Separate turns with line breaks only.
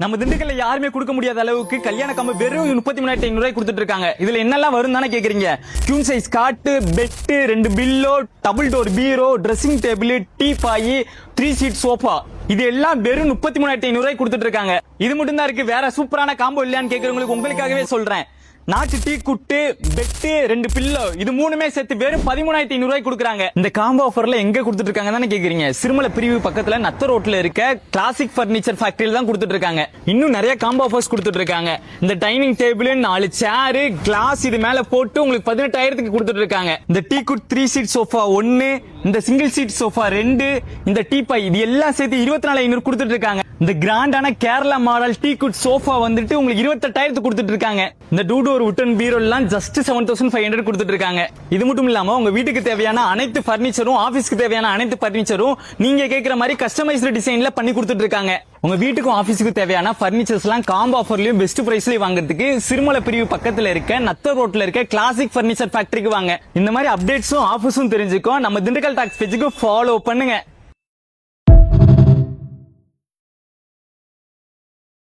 நம்ம திண்டுக்கல்ல யாருமே கொடுக்க முடியாத அளவுக்கு கல்யாண கம்பு வெறும் முப்பத்தி மூணாயிரத்தி ஐநூறு கொடுத்துட்டு இருக்காங்க. இதுல என்னெல்லாம் வரும் தானே கேக்குறீங்க? கியூன் சைஸ் காட்டு பெட்டு ரெண்டு பில்லோ டபுள் டோர் பீரோ dressing table teapoy three seat sofa இது எல்லாம் வெறும் முப்பத்தி மூணாயிரத்தி ஐநூறு கொடுத்துட்டு இருக்காங்க. இது மட்டும் தான் இருக்கு. வேற சூப்பரான காம்போ இல்லையான்னு கேட்கறவங்களுக்கு உங்களுக்காகவே சொல்றேன். நாட்டு டீ குட்டு பெட்டு ரெண்டு பில்லோ இது மூணுமே சேர்த்து வெறும் பதிமூணாயிரத்தி ஐநூறு ரூபாய் கொடுக்குறாங்க. இந்த காம்போ ஆஃபர்ல எங்க கொடுத்துட்டு இருக்காங்க தானே கேக்குறீங்க. சிறுமலை பிரிவு பக்கத்துல நத்த ரோட்ல இருக்க கிளாசிக் பர்னிச்சர் ஃபேக்டரியில தான் கொடுத்துட்டு இருக்காங்க. இன்னும் நிறைய காம்போ ஆஃபர்ஸ் கொடுத்துட்டு இருக்காங்க. இந்த டைனிங் டேபிள் நாலு சேரு கிளாஸ் இது மேல போட்டு உங்களுக்கு பதினெட்டாயிரத்துக்கு கொடுத்துட்டு இருக்காங்க. இந்த teak wood three seat sofa ஒன்னு இந்த சிங்கிள் சீட் சோஃபா ரெண்டு இந்த டீ பை இது எல்லாம் சேர்த்து இருபத்தி நாலு ஐநூறு கொடுத்துட்டு இருக்காங்க இந்த கிராண்டான Kerala model teak wood sofa வந்துட்டு உங்களுக்கு இருபத்தெட்டாயிரத்து கொடுத்துட்டு இருக்காங்க இந்த டூடோர் உட்டன் பீரோ எல்லாம் just seven thousand five hundred கொடுத்துட்டு இருக்காங்க இது மட்டும் இல்லாம உங்க வீட்டுக்கு தேவையான அனைத்து பர்னிச்சரும் ஆபீஸ்க்கு தேவையான அனைத்து பர்னிச்சரும் நீங்க கேட்கிற மாதிரி கஸ்டமைஸ்டு டிசைன்ல பண்ணி கொடுத்துட்டு இருக்காங்க உங்க வீட்டுக்கும் ஆபீஸுக்கும் தேவையான பர்னிச்சர்ஸ் எல்லாம் காம்போ ஆஃபர்லயும் பெஸ்ட் பிரைஸ்லயும் வாங்குறதுக்கு சிறுமலை பிரிவு பக்கத்துல இருக்க நத்த ரோட்ல இருக்க கிளாசிக் பர்னிச்சர் ஃபேக்டரிக்கு வாங்க. இந்த மாதிரி அப்டேட்ஸும் ஆஃபர்ஸும் தெரிஞ்சுக்கோ. நம்ம திண்டுக்கல் டாக்ஸ் பேஜுக்கு ஃபாலோ பண்ணுங்க.